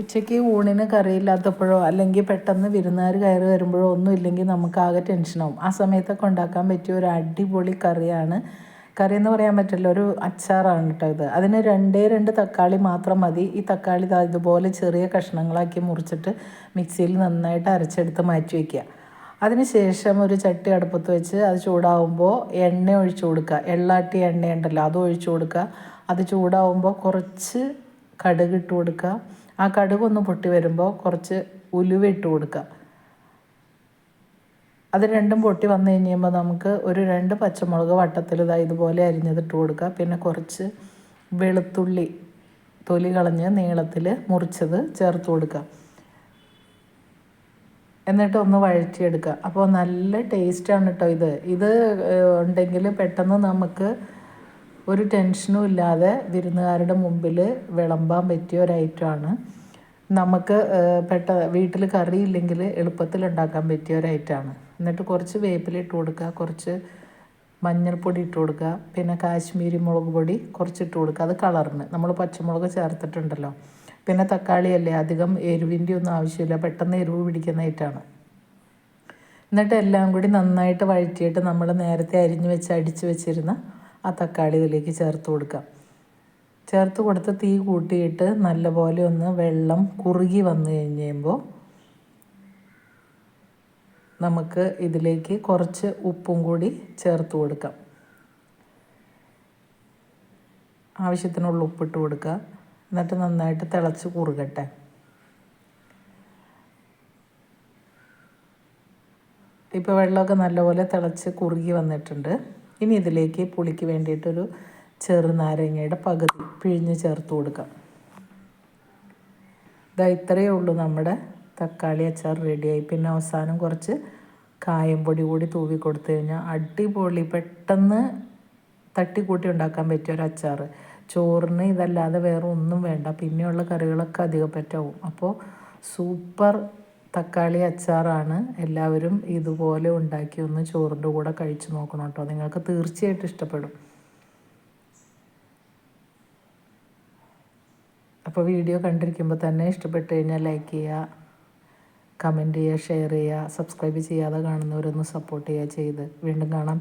ഉച്ചയ്ക്ക് ഊണിന് കറിയില്ലാത്തപ്പോഴോ അല്ലെങ്കിൽ പെട്ടെന്ന് വിരുന്നുകാർ കയറി വരുമ്പോഴോ ഒന്നും ഇല്ലെങ്കിൽ നമുക്ക് ആകെ ടെൻഷനാവും. ആ സമയത്തൊക്കെ ഉണ്ടാക്കാൻ പറ്റിയ ഒരു അടിപൊളി കറിയാണ്. കറി എന്ന് പറയാൻ പറ്റില്ല ഒരു അച്ചാറാണ് കേട്ടോ ഇത്. അതിന് രണ്ടേ രണ്ട് തക്കാളി മാത്രം മതി. ഈ തക്കാളി ഇതുപോലെ ചെറിയ കഷ്ണങ്ങളാക്കി മുറിച്ചിട്ട് മിക്സിയിൽ നന്നായിട്ട് അരച്ചെടുത്ത് മാറ്റി വയ്ക്കുക അതിനുശേഷം ഒരു ചട്ടി അടുപ്പത്ത് വെച്ച് അത് ചൂടാവുമ്പോൾ എണ്ണ ഒഴിച്ചു കൊടുക്കുക. എള്ളാട്ടി എണ്ണയുണ്ടല്ലോ അത് ഒഴിച്ചു കൊടുക്കുക. അത് ചൂടാവുമ്പോൾ കുറച്ച് കടുക് ഇട്ട് കൊടുക്കുക. ആ കടുക് ഒന്ന് പൊട്ടി വരുമ്പോൾ കുറച്ച് ഉലുവ ഇട്ട് കൊടുക്കുക അത് രണ്ടും പൊട്ടി വന്നു കഴിഞ്ഞുമ്പോൾ നമുക്ക് ഒരു രണ്ട് പച്ചമുളക് വട്ടത്തിൽ ഇതാ ഇതുപോലെ അരിഞ്ഞതിട്ട് കൊടുക്കുക പിന്നെ കുറച്ച് വെളുത്തുള്ളി തൊലി കളഞ്ഞ് നീളത്തിൽ മുറിച്ചത് ചേർത്ത് കൊടുക്കുക എന്നിട്ട് ഒന്ന് വഴറ്റിയെടുക്കുക അപ്പോൾ നല്ല ടേസ്റ്റാണ് കേട്ടോ ഇത്. ഇത് ഉണ്ടെങ്കിൽ പെട്ടെന്ന് നമുക്ക് ഒരു ടെൻഷനും ഇല്ലാതെ വിരുന്നുകാരുടെ മുമ്പിൽ വിളമ്പാൻ പറ്റിയ ഒരു ഐറ്റമാണ് നമുക്ക് പെട്ട വീട്ടിൽ കറി ഇല്ലെങ്കിൽ എളുപ്പത്തിൽ ഉണ്ടാക്കാൻ പറ്റിയ ഒരു ഐറ്റമാണ് എന്നിട്ട് കുറച്ച് വേപ്പില ഇട്ട് കൊടുക്കുക കുറച്ച് മഞ്ഞൾപ്പൊടി ഇട്ട് കൊടുക്കുക പിന്നെ കാശ്മീരി മുളക് പൊടി കുറച്ച് ഇട്ട് കൊടുക്കുക. അത് കളറിന്. നമ്മൾ പച്ചമുളക് ചേർത്തിട്ടുണ്ടല്ലോ. പിന്നെ തക്കാളി അല്ലേ അധികം എരിവിന്റെ ഒന്നും ആവശ്യമില്ല. പെട്ടെന്ന് എരിവ് പിടിക്കുന്ന ഐറ്റമാണ് എന്നിട്ട് എല്ലാം കൂടി നന്നായിട്ട് വഴറ്റിയിട്ട് നമ്മൾ നേരത്തെ അരിഞ്ഞു വെച്ച് അടിച്ച് വെച്ചിരുന്ന ആ തക്കാളി ഇതിലേക്ക് ചേർത്ത് കൊടുക്കാം ചേർത്ത് കൊടുത്ത് തീ കൂട്ടിയിട്ട് നല്ലപോലെ ഒന്ന് വെള്ളം കുറുകി വന്നു കഴിഞ്ഞ് കഴിയുമ്പോൾ നമുക്ക് ഇതിലേക്ക് കുറച്ച് ഉപ്പും കൂടി ചേർത്ത് കൊടുക്കാം. ആവശ്യത്തിനുള്ള ഉപ്പിട്ട് കൊടുക്കുക. എന്നിട്ട് നന്നായിട്ട് തിളച്ച് കുറുകട്ടെ. ഇപ്പോൾ വെള്ളമൊക്കെ നല്ലപോലെ തിളച്ച് കുറുകി വന്നിട്ടുണ്ട്. ഇനി ഇതിലേക്ക് പുളിക്ക് വേണ്ടിയിട്ടൊരു ചെറുനാരങ്ങയുടെ പകുതി പിഴിഞ്ഞ് ചേർത്ത് കൊടുക്കാം. ഇതാ ഇത്രയേ ഉള്ളൂ നമ്മുടെ തക്കാളി അച്ചാർ റെഡിയായി. പിന്നെ അവസാനം കുറച്ച് കായംപൊടി കൂടി തൂവി കൊടുത്തു കഴിഞ്ഞാൽ അടിപൊളി. പെട്ടെന്ന് തട്ടിക്കൂട്ടി ഉണ്ടാക്കാൻ പറ്റിയ ഒരു അച്ചാർ. ചോറിന് ഇതല്ലാതെ വേറെ ഒന്നും വേണ്ട. പിന്നെയുള്ള കറികളൊക്കെ അധികം പറ്റാവും. അപ്പോൾ സൂപ്പർ തക്കാളി അച്ചാറാണ് എല്ലാവരും ഇതുപോലെ ഉണ്ടാക്കി ഒന്ന് ചോറിന്റെ കൂടെ കഴിച്ചു നോക്കണം കേട്ടോ. നിങ്ങൾക്ക് തീർച്ചയായിട്ടും ഇഷ്ടപ്പെടും. അപ്പോൾ വീഡിയോ കണ്ടിരിക്കുമ്പോൾ തന്നെ ഇഷ്ടപ്പെട്ട് കഴിഞ്ഞാൽ ലൈക്ക് ചെയ്യുക കമന്റ് ചെയ്യുക ഷെയർ ചെയ്യുക സബ്സ്ക്രൈബ് ചെയ്യാതെ കാണുന്നവരൊന്ന് സപ്പോർട്ട് ചെയ്യുക ചെയ്ത്. വീണ്ടും കാണാം.